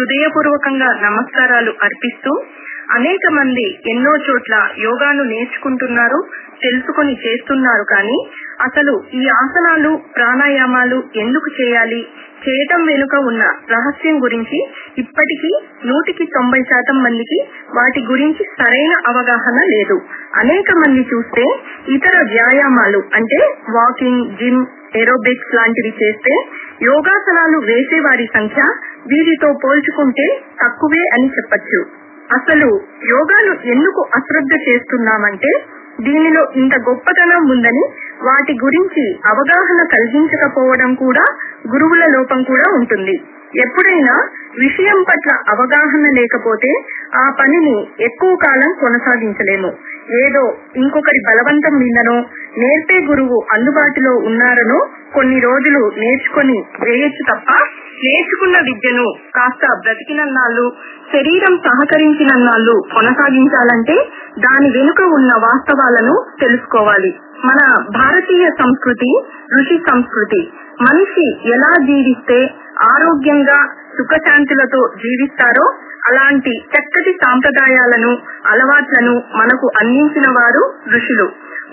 హృదయపూర్వకంగా నమస్కారాలు అర్పిస్తూ అనేక మంది ఎన్నో చోట్ల యోగాను నేర్చుకుంటున్నారు తెలుసుకొని చేస్తున్నారు కానీ అసలు ఈ ఆసనాలు ప్రాణాయామాలు ఎందుకు చేయాలి? చేయటం వెనుక ఉన్న రహస్యం గురించి ఇప్పటికీ నూటికి తొంభై శాతం మందికి వాటి గురించి సరైన అవగాహన లేదు. అనేక మంది చూస్తే ఇతర వ్యాయామాలు అంటే వాకింగ్ జిమ్ ఏరోబిక్స్ లాంటివి చేస్తే యోగాసనాలు వేసే వారి సంఖ్య వీరితో పోల్చుకుంటే తక్కువే అని చెప్పొచ్చు. అసలు యోగాను ఎందుకు అశ్రద్ధ చేస్తున్నామంటే దీనిలో ఇంత గొప్పతనం ఉందని వాటి గురించి అవగాహన కలిగించకపోవడం కూడా గురువుల లోపం కూడా ఉంటుంది. ఎప్పుడైనా విషయం పట్ల అవగాహన లేకపోతే ఆ పనిని ఎక్కువ కాలం కొనసాగించలేము. ఏదో ఇంకొకరి బలవంతం మీదనో నేర్పే గురువు అందుబాటులో ఉన్నారనో కొన్ని రోజులు నేర్చుకొని వేయచ్చు తప్ప నేర్చుకున్న విద్యను కాస్త బ్రతికినన్నాళ్ళు శరీరం సహకరించినన్నాళ్ళు కొనసాగించాలంటే దాని వెనుక ఉన్న వాస్తవాలను తెలుసుకోవాలి. మన భారతీయ సంస్కృతి ఋషి సంస్కృతి. మనిషి ఎలా జీవిస్తే ఆరోగ్యంగా సుఖశాంతులతో జీవిస్తారో అలాంటి చక్కటి సాంప్రదాయాలను అలవాట్లను మనకు అందించిన వారు ఋషులు.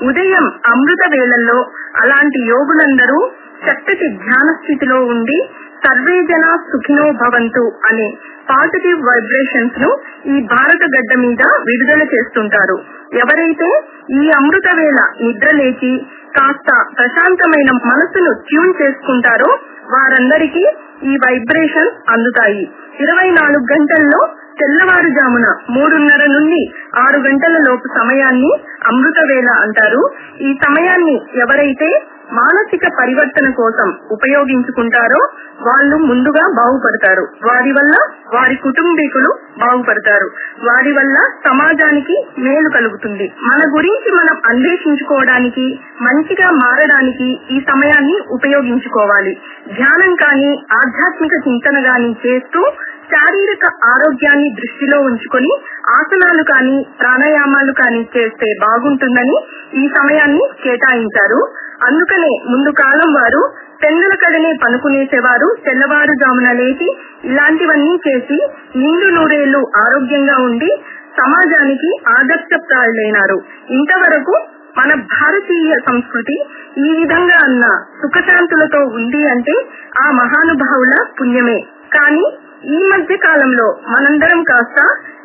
ఉదయం అమృత వేళల్లో అలాంటి యోగులందరూ చక్కటి ధ్యాన స్థితిలో ఉండి సర్వే జన సుఖినో భవంతు అనే పాజిటివ్ వైబ్రేషన్స్ను ఈ భారత గడ్డ మీద విడుదల చేస్తుంటారు. ఎవరైతే ఈ అమృత వేళ నిద్ర లేచి కాస్త ప్రశాంతమైన మనసును ట్యూన్ చేసుకుంటారో వారందరికీ ఈ వైబ్రేషన్ అందుతాయి. ఇరవై నాలుగు గంటల్లో తెల్లవారుజామున మూడున్నర నుండి ఆరు గంటల లోపు సమయాన్ని అమృత వేళ అంటారు. ఈ సమయాన్ని ఎవరైతే మానసిక పరివర్తన కోసం ఉపయోగించుకుంటారో వాళ్ళు ముందుగా బాగుపడతారు. వారి వల్ల వారి కుటుంబీకులు బాగుపడతారు. వారి వల్ల సమాజానికి మేలు కలుగుతుంది. మన గురించి మనం అన్వేషించుకోవడానికి మంచిగా మారడానికి ఈ సమయాన్ని ఉపయోగించుకోవాలి. ధ్యానం కానీ ఆధ్యాత్మిక చింతన గాని చేస్తూ శారీరక ఆరోగ్యాన్ని దృష్టిలో ఉంచుకొని ఆసనాలు కానీ ప్రాణాయామాలు కానీ చేస్తే బాగుంటుందని ఈ సమయాన్ని కేటాయించారు. అందుకనే ముందు కాలం వారు పెన్నుల కడనే పనుకునేసేవారు. తెల్లవారుజామున లేచి ఇలాంటివన్నీ చేసి నిండు నూరేళ్ళు ఆరోగ్యంగా ఉండి సమాజానికి ఆదర్శప్రాయులైనారు. ఇంతవరకు మన భారతీయ సంస్కృతి ఈ విధంగా అన్న సుఖశాంతులతో ఉంది అంటే ఆ మహానుభావుల పుణ్యమే. కానీ ఈ మధ్య కాలంలో మనందరం కాస్త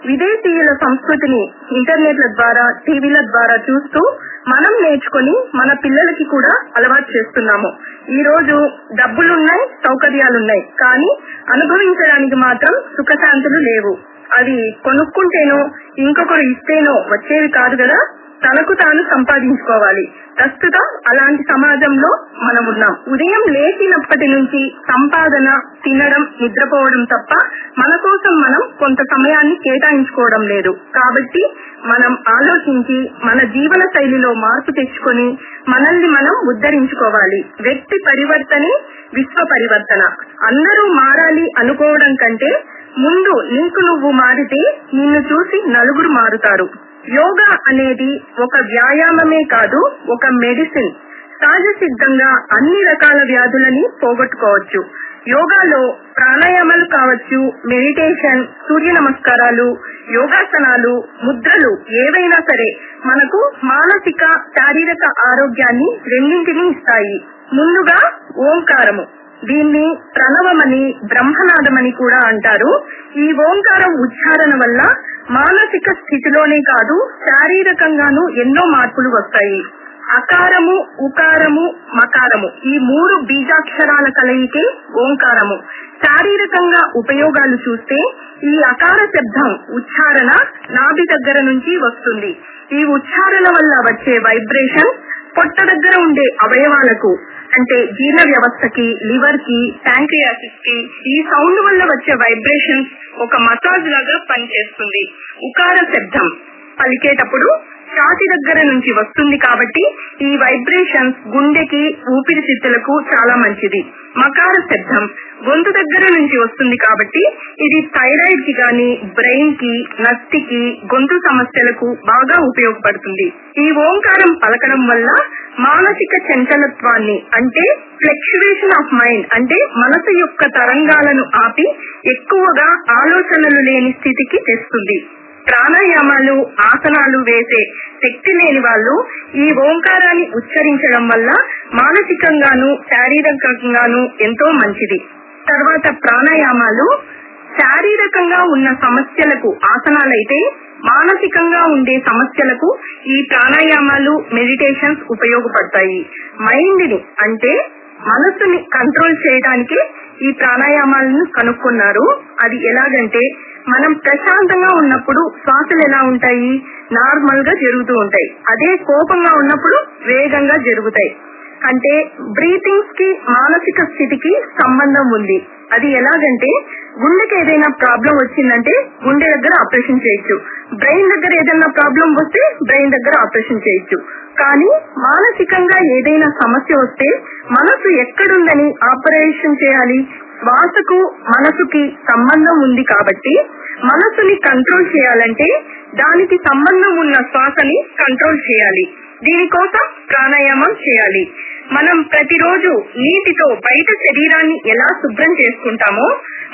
విదేశీయుల సంస్కృతిని ఇంటర్నెట్ల ద్వారా టీవీల ద్వారా చూస్తూ మనం నేర్చుకొని మన పిల్లలకి కూడా అలవాటు చేస్తున్నాము. ఈ రోజు డబ్బులున్నాయి సౌకర్యాలున్నాయి కానీ అనుభవించడానికి మాత్రం సుఖశాంతులు లేవు. అవి కొనుక్కుంటేనో ఇంకొకరు ఇస్తేనో వచ్చేవి కాదు కదా. తనకు తాను సంపాదించుకోవాలి. ప్రస్తుతం అలాంటి సమాజంలో మనం ఉన్నాం. ఉదయం లేచినప్పటి నుంచి సంపాదన తినడం నిద్రపోవడం తప్ప మన కోసం మనం కొంత సమయాన్ని కేటాయించుకోవడం లేదు. కాబట్టి మనం ఆలోచించి మన జీవన శైలిలో మార్పు తెచ్చుకొని మనల్ని మనం ఉద్ధరించుకోవాలి. వ్యక్తి పరివర్తనే విశ్వ పరివర్తన. అందరూ మారాలి అనుకోవడం కంటే ముందు నీకు నువ్వు మారితే నిన్ను చూసి నలుగురు మారుతారు. యోగా అనేది ఒక వ్యాయామమే కాదు ఒక మెడిసిన్. సహజ సిద్ధంగా అన్ని రకాల వ్యాధులని పోగొట్టుకోవచ్చు. యోగాలో ప్రాణాయామాలు కావచ్చు మెడిటేషన్ సూర్య నమస్కారాలు యోగాసనాలు ముద్రలు ఏవైనా సరే మనకు మానసిక శారీరక ఆరోగ్యాన్ని రెండింటినీ ఇస్తాయి. ముందుగా ఓంకారము. దీన్ని ప్రణవమని బ్రహ్మనాదమని కూడా అంటారు. ఈ ఓంకారం ఉచ్చారణ వల్ల మానసిక స్థితిలోనే కాదు శారీరకంగాను ఎన్నో మార్పులు వస్తాయి. అకారము ఉకారము మకారము. ఈ మూడు బీజాక్షరాల కలయికే ఓంకారము. శారీరకంగా ఉపయోగాలు చూస్తే ఈ అకార శబ్దం ఉచ్చారణ నాభి దగ్గర నుంచి వస్తుంది. ఈ ఉచ్చారణ వల్ల వచ్చే వైబ్రేషన్ పొట్ట దగ్గర ఉండే అవయవాలకు అంటే జీర్ణ వ్యవస్థకి లివర్కి ప్యాంక్రియాసిస్కి ఈ సౌండ్ వల్ల వచ్చే వైబ్రేషన్స్ ఒక మసాజ్ లాగా పనిచేస్తుంది. ఉకార శబ్దం. పలికేటప్పుడు ఛాతి దగ్గర నుంచి వస్తుంది కాబట్టి ఈ వైబ్రేషన్స్ గుండెకి ఊపిరితిత్తులకు చాలా మంచిది. మకార శబ్దం గొంతు దగ్గర నుంచి వస్తుంది కాబట్టి ఇది థైరాయిడ్కి గాని బ్రెయిన్కి నత్తికి గొంతు సమస్యలకు బాగా ఉపయోగపడుతుంది. ఈ ఓంకారం పలకడం వల్ల మానసిక చంచలత్వాన్ని అంటే ఫ్లెక్చువేషన్ ఆఫ్ మైండ్ అంటే మనసు యొక్క తరంగాలను ఆపి ఎక్కువగా ఆలోచనలు లేని స్థితికి తెస్తుంది. ప్రాణాయామాలు ఆసనాలు వేసే శక్తి లేని వాళ్ళు ఈ ఓంకారాన్ని ఉచ్చరించడం వల్ల మానసికంగాను శారీరకంగాను ఎంతో మంచిది. తర్వాత ప్రాణాయామాలు. శారీరకంగా ఉన్న సమస్యలకు ఆసనాలైతే మానసికంగా ఉండే సమస్యలకు ఈ ప్రాణాయామాలు మెడిటేషన్స్ ఉపయోగపడతాయి. మైండ్ని అంటే మనసుని కంట్రోల్ చేయడానికి ఈ ప్రాణాయామాలను కనుక్కున్నారు. అది ఎలాగంటే మనం ప్రశాంతంగా ఉన్నప్పుడు శ్వాసలు ఎలా ఉంటాయి? నార్మల్గా జరుగుతూ ఉంటాయి. అదే కోపంగా ఉన్నప్పుడు వేగంగా జరుగుతాయి. అంటే బ్రీతింగ్స్కి మానసిక స్థితికి సంబంధం ఉంది. అది ఎలాగంటే గుండెకి ఏదైనా ప్రాబ్లం వచ్చిందంటే గుండె దగ్గర ఆపరేషన్ చేయొచ్చు. బ్రెయిన్ దగ్గర ఏదైనా ప్రాబ్లం వస్తే బ్రెయిన్ దగ్గర ఆపరేషన్ చేయొచ్చు. కానీ మానసికంగా ఏదైనా సమస్య వస్తే మనసు ఎక్కడుందని ఆపరేషన్ చేయాలి? శ్వాసకు మనసుకి సంబంధం ఉంది కాబట్టి మనసుని కంట్రోల్ చేయాలంటే దానికి సంబంధం ఉన్న శ్వాసని కంట్రోల్ చేయాలి. దీనికోసం ప్రాణాయామం చేయాలి. మనం ప్రతిరోజు నీటితో బయట శరీరాన్ని ఎలా శుభ్రం చేసుకుంటామో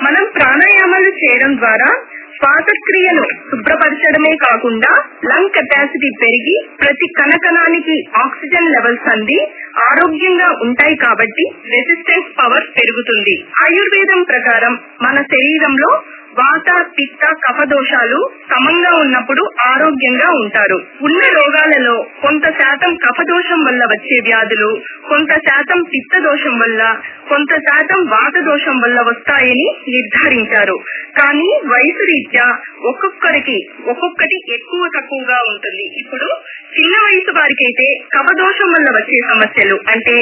మనం ప్రాణాయామాలు చేయడం ద్వారా శ్వాసక్రియను శుభ్రపరచడమే కాకుండా లంగ్ కెపాసిటీ పెరిగి ప్రతి కణకణానికి ఆక్సిజన్ లెవెల్స్ అంది. ఆరోగ్యంగా ఉంటాయి కాబట్టి రెసిస్టెన్స్ పవర్ పెరుగుతుంది. ఆయుర్వేదం ప్రకారం మన శరీరంలో వాత పిత్త కఫ దోషాలు సమంగా ఉన్నప్పుడు ఆరోగ్యంగా ఉంటారు. ఉన్న రోగాలలో కొంత శాతం కఫ దోషం వల్ల వచ్చే వ్యాధులు కొంత శాతం పిత్త దోషం వల్ల కొంత శాతం వాత దోషం వల్ల వస్తాయని నిర్ధారించారు. కానీ వయసు రీత్యా ఒక్కొక్కరికి ఒక్కొక్కటి ఎక్కువ తక్కువగా ఉంటుంది. ఇప్పుడు చిన్న వయసు వారికైతే కఫ దోషం వల్ల వచ్చే సమస్యలు అంటే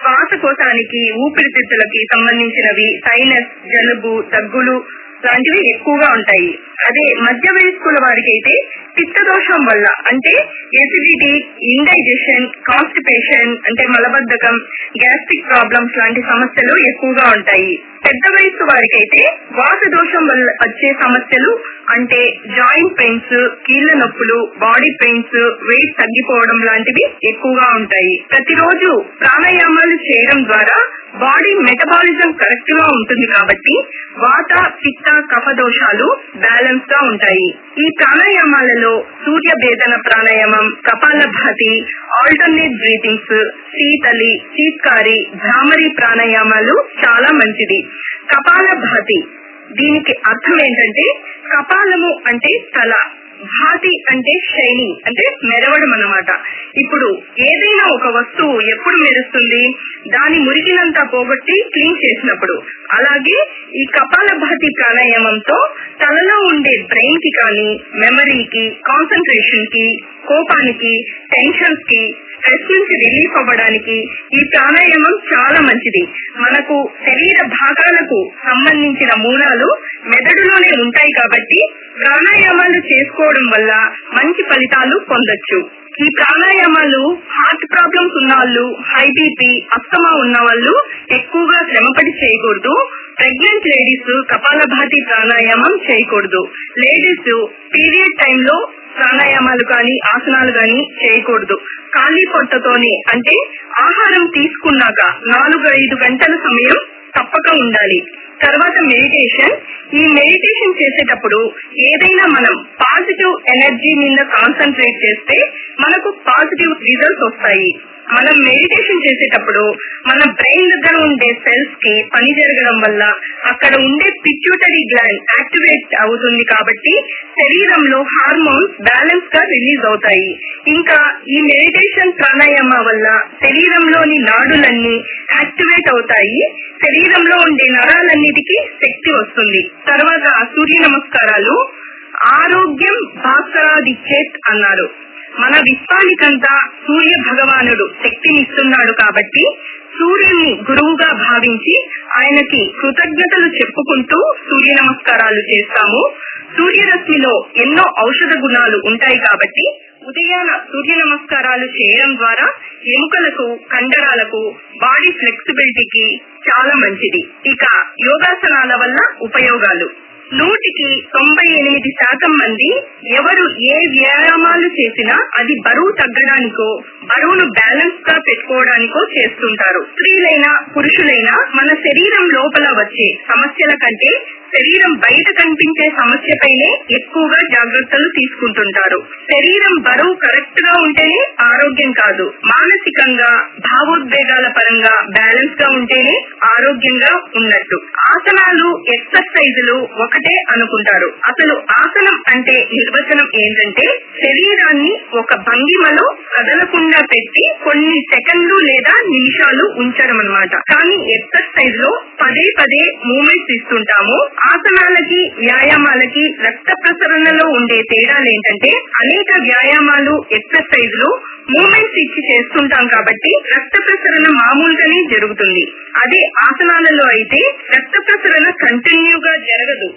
శ్వాసకోశానికి ఊపిరితిత్తులకి సంబంధించినవి సైనస్ జలుబు దగ్గులు లాంటివి ఎక్కువగా ఉంటాయి. అదే మధ్య వయస్కుల వారికైతే పిత్తదోషం వల్ల అంటే ఎసిడిటీ ఇండైజెషన్ కాన్స్టిపేషన్ అంటే మలబద్ధకం గ్యాస్ట్రిక్ ప్రాబ్లమ్స్ లాంటి సమస్యలు ఎక్కువగా ఉంటాయి. పెద్ద వయసు వారికైతే వాత దోషం వల్ల వచ్చే సమస్యలు అంటే జాయింట్ పెయిన్స్ కీళ్ళ నొప్పులు బాడీ పెయిన్స్ వెయిట్ తగ్గిపోవడం లాంటివి ఎక్కువగా ఉంటాయి. ప్రతిరోజు ప్రాణాయామాలు చేయడం ద్వారా బాడీ మెటబాలిజం కరెక్ట్గా ఉంటుంది కాబట్టి వాత పిత్త కఫ దోషాలు బ్యాలెన్స్గా ఉంటాయి. ఈ ప్రాణాయామాలలో సూర్య భేదన ప్రాణాయామం కపాల భాతి ఆల్టర్నేట్ బ్రీతింగ్స్ శీతలి చీత్కారి భ్రామరి ప్రాణాయామాలు చాలా మంచిది. కపాల భాతి దీనికి అర్థం ఏంటంటే కపాలము అంటే తల. భాతి అంటే శైలి అంటే మెరవడం అన్నమాట. ఇప్పుడు ఏదైనా ఒక వస్తువు ఎప్పుడు మెరుస్తుంది? దాని మురికినంతా పోగొట్టి క్లీన్ చేసినప్పుడు. అలాగే ఈ కపాల భాతి ప్రాణాయామంతో తలలో ఉండే బ్రెయిన్కి కానీ మెమరీకి కాన్సన్ట్రేషన్కి కోపానికి టెన్షన్స్కి స్ట్రెస్ నుంచి రిలీఫ్ అవ్వడానికి ఈ ప్రాణాయామం చాలా మంచిది. మనకు శరీర భాగాలకు సంబంధించిన మూలాలు మెదడులోనే ఉంటాయి కాబట్టి ప్రాణాయామాలు చేసుకోవడం వల్ల మంచి ఫలితాలు పొందొచ్చు. ఈ ప్రాణాయామాలు హార్ట్ ప్రాబ్లమ్స్ ఉన్న వాళ్ళు హై బీపీ అస్తమా ఉన్న వాళ్ళు ఎక్కువగా శ్రమపడి చేయకూడదు. ప్రెగ్నెంట్ లేడీస్ కపాలభాతి ప్రాణాయామం చేయకూడదు. లేడీస్ పీరియడ్ టైంలో ప్రాణాయామాలు కానీ ఆసనాలు కానీ చేయకూడదు. ఖాళీ పొట్టతోనే అంటే ఆహారం తీసుకున్నాక నాలుగు ఐదు గంటల సమయం తప్పక ఉండాలి. తర్వాత మెడిటేషన్ ఈ మెడిటేషన్ చేసేటప్పుడు ఏదైనా మనం పాజిటివ్ ఎనర్జీ మీద కాన్సన్ట్రేట్ చేస్తే మనకు పాజిటివ్ రిజల్ట్స్ వస్తాయి. మనం మెడిటేషన్ చేసేటప్పుడు మన బ్రెయిన్ దగ్గర ఉండే సెల్స్కి పని జరగడం వల్ల అక్కడ ఉండే పిట్యూటరీ గ్లాండ్ యాక్టివేట్ అవుతుంది కాబట్టి శరీరంలో హార్మోన్స్ బ్యాలెన్స్గా రిలీజ్ అవుతాయి. ఇంకా ఈ మెడిటేషన్ ప్రాణాయామ వల్ల శరీరంలోని నాడులన్నీ యాక్టివేట్ అవుతాయి. శరీరంలో ఉండే నరాలన్నిటికీ శక్తి వస్తుంది. తర్వాత సూర్య నమస్కారాలు. ఆరోగ్యం భాస్కరాదిచ్చేత్ అన్నారు మన విశ్వానికంతా సూర్య భగవానుడు శక్తినిస్తున్నాడు కాబట్టి సూర్యుని గురువుగా భావించి ఆయనకి కృతజ్ఞతలు చెప్పుకుంటూ సూర్య నమస్కారాలు చేస్తాము. సూర్యరశ్మిలో ఎన్నో ఔషధ గుణాలు ఉంటాయి కాబట్టి ఉదయాన సూర్య నమస్కారాలు చేయడం ద్వారా ఎముకలకు కండరాలకు బాడీ ఫ్లెక్సిబిలిటీకి చాలా మంచిది. ఇక యోగాసనాల వల్ల ఉపయోగాలు. నూటికి తొంభై ఎనిమిది శాతం మంది ఎవరు ఏ వ్యాయామాలు చేసినా అది బరువు తగ్గడానికో బరువును బ్యాలెన్స్గా పెట్టుకోవడానికో చేస్తుంటారు. స్త్రీలైనా పురుషులైనా మన శరీరం లోపల వచ్చే సమస్యల కంటే శరీరం బయట కనిపించే సమస్యపైనే ఎక్కువగా జాగ్రత్తలు తీసుకుంటుంటారు. శరీరం బరువు కరెక్ట్గా ఉంటేనే ఆరోగ్యం కాదు. మానసికంగా భావోద్వేగాల పరంగా బ్యాలెన్స్గా ఉంటేనే ఆరోగ్యంగా ఉన్నట్టు. ఆసనాలు ఎక్సర్సైజులు ఒకటే అనుకుంటారు. అసలు ఆసనం అంటే నిర్వచనం ఏంటంటే శరీరాన్ని ఒక భంగిమలో కదలకుండా పెట్టి కొన్ని సెకండ్లు లేదా నిమిషాలు ఉంచడం అన్నమాట కానీ ఎక్సర్సైజ్లో పదే పదే మూమెంట్స్ ఇస్తుంటాము. ఆసనాలకి వ్యాయామాలకి రక్త ప్రసరణలో ఉండే తేడాలు ఏంటంటే అనేక వ్యాయామాలు ఎక్సర్సైజ్లో మూమెంట్స్ ఇచ్చి చేస్తుంటాం కాబట్టి రక్త ప్రసరణ మామూలుగానే జరుగుతుంది. అదే ఆసనాలలో అయితే రక్త ప్రసరణ కంటిన్యూగా జరగదు.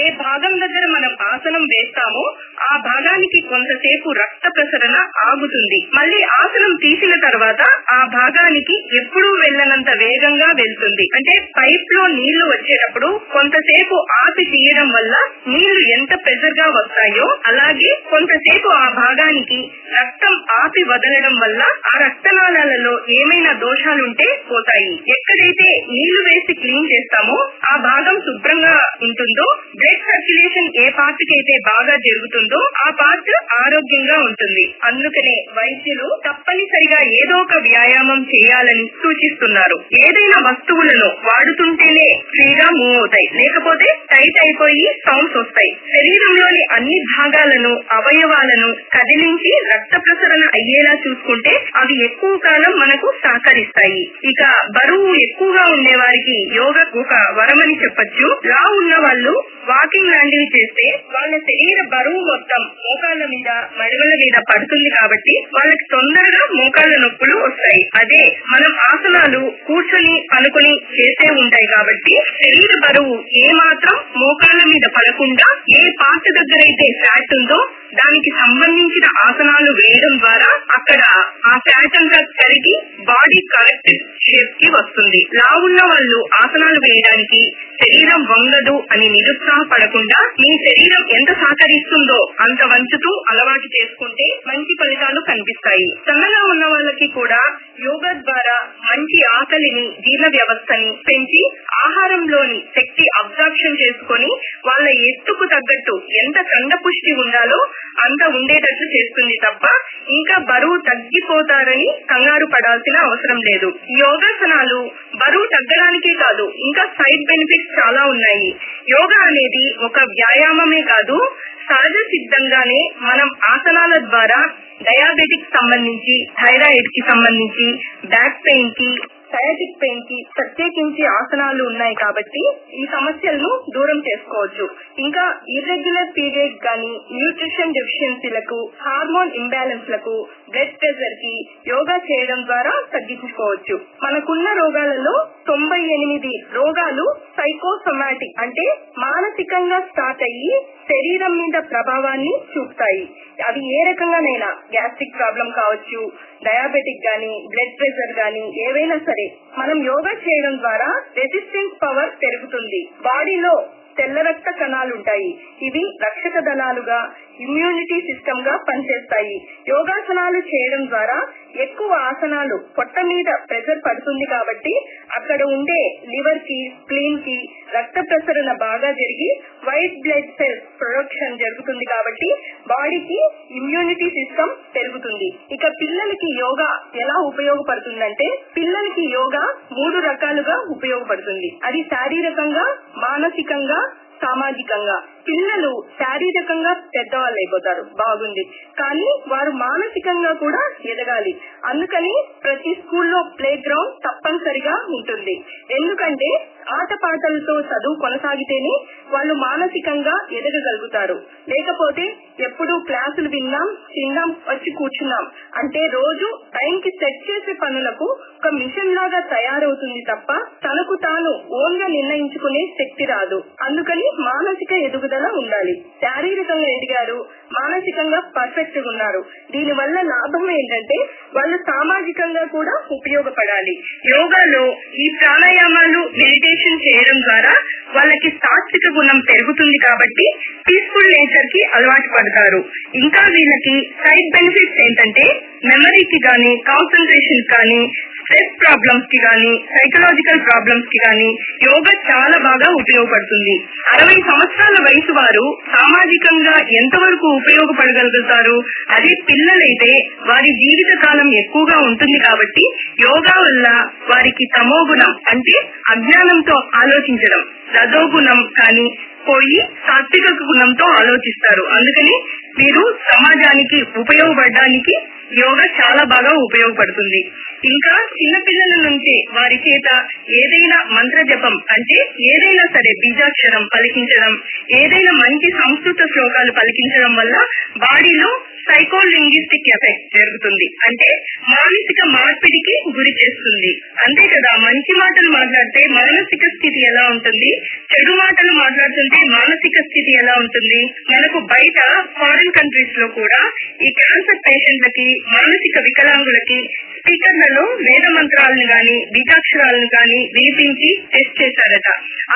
ఏ భాగం దగ్గర మనం ఆసనం వేస్తామో ఆ భాగానికి కొంతసేపు రక్త ప్రసరణ ఆగుతుంది. మళ్ళీ ఆసనం తీసిన తర్వాత ఆ భాగానికి ఎప్పుడూ వెళ్ళనంత వేగంగా వెళ్తుంది. అంటే పైప్లో నీళ్ళు వచ్చేటప్పుడు కొంతసేపు ఆపి తీయడం వల్ల నీళ్ళు ఎంత ప్రెజర్గా వస్తాయో అలాగే కొంతసేపు ఆ భాగానికి రక్తం ఆపి వదలడం వల్ల ఆ రక్తనాళాలలో ఏమైనా దోషాలుంటే పోతాయి. ఎక్కడైతే నీళ్ళు వేసి క్లీన్ చేస్తామో ఆ భాగం శుభ్రంగా ఉంటుందో బ్లడ్ సర్క్యులేషన్ ఏ పార్ట్ అయితే బాగా జరుగుతుందో ఆ పార్ట్ ఆరోగ్యంగా ఉంటుంది. అందుకనే వైద్యులు తప్పనిసరిగా ఏదో ఒక వ్యాయామం చేయాలని సూచిస్తున్నారు. ఏదైనా వస్తువులను వాడుతుంటేనే ఫ్రీగా మూవ్ అవుతాయి. లేకపోతే టైట్ అయిపోయి సౌండ్స్ వస్తాయి. శరీరంలోని అన్ని భాగాలను అవయవాలను కదిలించి రక్త ప్రసరణ అయ్యేలా చూసుకుంటే అవి ఎక్కువ కాలం మనకు సహకరిస్తాయి. ఇక బరువు ఎక్కువగా ఉండే వారికి యోగా ఒక వరమని చెప్పొచ్చు. లా ఉన్న వాళ్ళు వాకింగ్ లాంటివి చేస్తే వాళ్ళ శరీర బరువు మొత్తం మోకాళ్ళ మీద మడిమల మీద పడుతుంది కాబట్టి వాళ్ళకి తొందరగా మోకాళ్ళ నొప్పులు వస్తాయి. అదే మనం ఆసనాలు కూర్చొని పనుకుని చేసే ఉంటాయి కాబట్టి శరీర బరువు ఏ మాత్రం మోకాళ్ళ మీద పడకుండా ఏ పార్ట్ దగ్గర అయితే ఫ్యాట్ ఉందో దానికి సంబంధించిన ఆసనాలు వేయడం ద్వారా అక్కడ ఆ ఫ్యాట్ అంతా కరిగి బాడీ కరెక్ట్ షేప్కి వస్తుంది. లావున్న వాళ్ళు ఆసనాలు వేయడానికి శరీరం వంగదు అని నిరుత్సాహపడకుండా మీ శరీరం ఎంత సహకరిస్తుందో అంత వంచుతూ అలవాటు చేసుకుంటే మంచి ఫలితాలు కనిపిస్తాయి. సన్నగా ఉన్న వాళ్ళకి కూడా యోగా ద్వారా మంచి ఆకలిని జీర్ణ వ్యవస్థని పెంచి ఆహారంలోని శక్తి అబ్జార్ప్షన్ చేసుకొని వాళ్ళ ఎత్తుకు తగ్గట్టు ఎంత కండ పుష్టి ఉండాలో అంత ఉండేటట్లు చేస్తుంది తప్ప ఇంకా బరువు తగ్గిపోతారని కంగారు పడాల్సిన అవసరం లేదు. యోగాసనాలు బరువు తగ్గడానికే కాదు ఇంకా సైడ్ బెనిఫిట్స్ చాలా ఉన్నాయి. యోగా అనేది ఒక వ్యాయామమే కాదు సహజ సిద్ధంగానే మనం ఆసనాల ద్వారా డయాబెటిక్ సంబంధించి థైరాయిడ్కి సంబంధించి బ్యాక్ పెయిన్కి సయాటిక్ పెయిన్కి ప్రత్యేకించి ఆసనాలు ఉన్నాయి కాబట్టి ఈ సమస్యలను దూరం చేసుకోవచ్చు. ఇంకా ఇర్రెగ్యులర్ పీరియడ్ గాని న్యూట్రిషన్ డెఫిషియన్సీలకు హార్మోన్ ఇంబ్యాలెన్స్లకు బ్లడ్ ప్రెషర్కి యోగా చేయడం ద్వారా తగ్గించుకోవచ్చు. మనకున్న రోగాలలో తొంభై ఎనిమిది రోగాలు సైకోసొమాటిక్ అంటే మానసికంగా స్టార్ట్ అయ్యి శరీరం మీద ప్రభావాన్ని చూపుతాయి. అవి ఏ రకంగానైనా గ్యాస్ట్రిక్ ప్రాబ్లం కావచ్చు డయాబెటిక్ గాని బ్లడ్ ప్రెషర్ గాని ఏవైనా సరే మనం యోగా చేయడం ద్వారా రెసిస్టెన్స్ పవర్ పెరుగుతుంది. బాడీలో తెల్ల రక్త కణాలు ఉంటాయి ఇవి రక్షక దళాలుగా ఇమ్యూనిటీ సిస్టమ్గా పనిచేస్తాయి. యోగాసనాలు చేయడం ద్వారా ఎక్కువ ఆసనాలు పొట్ట మీద ప్రెషర్ పడుతుంది కాబట్టి అక్కడ ఉండే లివర్కి స్ప్లీన్కి రక్త ప్రసరణ బాగా జరిగి వైట్ బ్లడ్ సెల్స్ ప్రొడక్షన్ జరుగుతుంది కాబట్టి బాడీకి ఇమ్యూనిటీ సిస్టమ్ పెరుగుతుంది. ఇక పిల్లలకి యోగా ఎలా ఉపయోగపడుతుందంటే పిల్లలకి యోగా మూడు రకాలుగా ఉపయోగపడుతుంది. అది శారీరకంగా మానసికంగా సామాజికంగా. పిల్లలు శారీరకంగా పెద్దవాళ్ళు అయిపోతారు బాగుంది. కానీ వారు మానసికంగా కూడా ఎదగాలి. అందుకని ప్రతి స్కూల్లో ప్లే గ్రౌండ్ తప్పనిసరిగా ఉంటుంది. ఎందుకంటే ఆటపాటలతో చదువు కొనసాగితేనే వాళ్ళు మానసికంగా ఎదగగలుగుతారు. లేకపోతే ఎప్పుడు క్లాసులు విన్నాం తిన్నాం వచ్చి కూర్చున్నాం. అంటే రోజు టైంకి సెట్ చేసే పనులకు ఒక మిషన్ లాగా తయారవుతుంది తప్ప తనకు తాను ఓన్గా నిర్ణయించుకునే శక్తి రాదు. అందుకని మానసిక ఎదుగుదల ఉండాలి. శారీరకంగా ఎదిగారు మానసికంగా పర్ఫెక్ట్గా ఉన్నారు. దీని వల్ల లాభం ఏంటంటే వాళ్ళు సామాజికంగా కూడా ఉపయోగపడాలి. యోగాలో ఈ ప్రాణాయామాలు మెడిటేషన్ చేయడం ద్వారా వాళ్ళకి సాత్విక గుణం పెరుగుతుంది కాబట్టి పీస్ఫుల్ నేచర్కి అలవాటు పడతారు. ఇంకా వీళ్ళకి సైడ్ బెనిఫిట్స్ ఏంటంటే మెమరీకి గానీ కాన్సన్ట్రేషన్ కానీ స్ట్రెస్ ప్రాబ్లమ్స్కి గానీ సైకలాజికల్ ప్రాబ్లమ్స్కి గానీ యోగా చాలా బాగా ఉపయోగపడుతుంది. అరవై సంవత్సరాల వయసు వారు సామాజికంగా ఎంతవరకు ఉపయోగపడగలుగుతారు? అదే పిల్లలైతే వారి జీవిత కాలం ఎక్కువగా ఉంటుంది కాబట్టి యోగా వల్ల వారికి తమోగుణం అంటే అజ్ఞానంతో ఆలోచించడం రజోగుణం కానీ పోయి సాత్విక గుణంతో ఆలోచిస్తారు. అందుకని మీరు సమాజానికి ఉపయోగపడడానికి యోగా చాలా బాగా ఉపయోగపడుతుంది. ఇంకా చిన్నపిల్లల నుంచి నుంచే వారి చేత ఏదైనా మంత్ర జపం అంటే ఏదైనా సరే బీజాక్షరం పలికించడం ఏదైనా మంచి సంస్కృత శ్లోకాలు పలికించడం వల్ల బాడీలో సైకోలింగ్విస్టిక్ ఎఫెక్ట్ జరుగుతుంది. అంటే మానసిక మార్పిడికి గురి చేస్తుంది. అంతే కదా మంచి మాటలు మాట్లాడితే మానసిక స్థితి ఎలా ఉంటుంది? చెడు మాటలు మాట్లాడుతుంటే మానసిక స్థితి ఎలా ఉంటుంది? మనకు బయట ఫారిన్ కంట్రీస్లో కూడా ఈ క్యాన్సర్ పేషెంట్లకి మానసిక వికలాంగులకి స్పీకర్లలో వేద మంత్రాలను గాని బీజాక్షరాలను గాని వినిపించి టెస్ట్ చేశారట.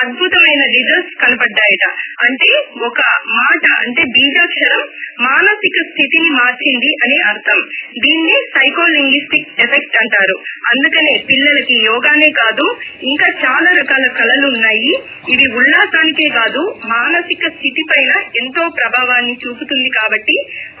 అద్భుతమైన రిజల్ట్స్ కనపడ్డాయట. అంటే ఒక మాట అంటే బీజాక్షరం మానసిక స్థితిని మార్చింది అని అర్థం. దీన్ని సైకోలింగిస్టిక్ ఎఫెక్ట్ అంటారు. అందుకనే పిల్లలకి యోగానే కాదు ఇంకా చాలా రకాల కళలు ఉన్నాయి. ఇవి ఉల్లాసానికే కాదు మానసిక స్థితి పైన ఎంతో ప్రభావాన్ని చూపుతుంది కాబట్టి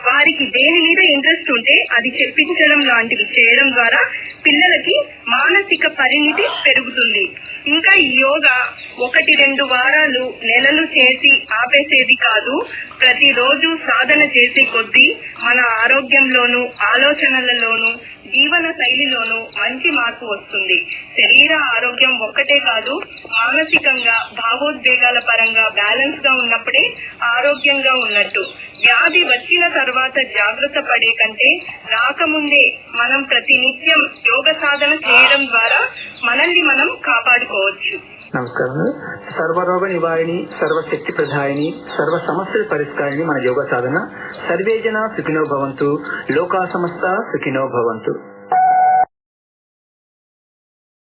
వారికి దేని మీద ఇంట్రెస్ట్ ఉంటే అది చెప్పించడం లాంటివి చేయడం ద్వారా పిల్లలకి మానసిక పరిణితి పెరుగుతుంది. ఇంకా యోగా ఒకటి రెండు వారాలు నెలలు చేసి ఆపేసేది కాదు. ప్రతిరోజు సాధన చేసే కొద్దీ మన ఆరోగ్యంలోను ఆలోచనలలోను జీవన శైలిలోనూ మంచి మార్పు వస్తుంది. శరీర ఆరోగ్యం ఒక్కటే కాదు మానసికంగా భావోద్వేగాల పరంగా బ్యాలెన్స్గా ఉన్నప్పుడే ఆరోగ్యంగా ఉన్నట్టు. వ్యాధి వచ్చిన తర్వాత జాగ్రత్త పడే కంటే రాకముందే మనం ప్రతినిత్యం యోగ సాధన చేయడం ద్వారా మనల్ని మనం కాపాడుకోవచ్చు. నమస్కారం. సర్వరోగ నివారిణి సర్వశక్తి ప్రధాయిని సర్వ సమస్యల పరిష్కారిణి మన యోగ సాధన. సర్వేజన సుఖినో భవంతు. లోకా సమస్త సుఖినో భవంతు.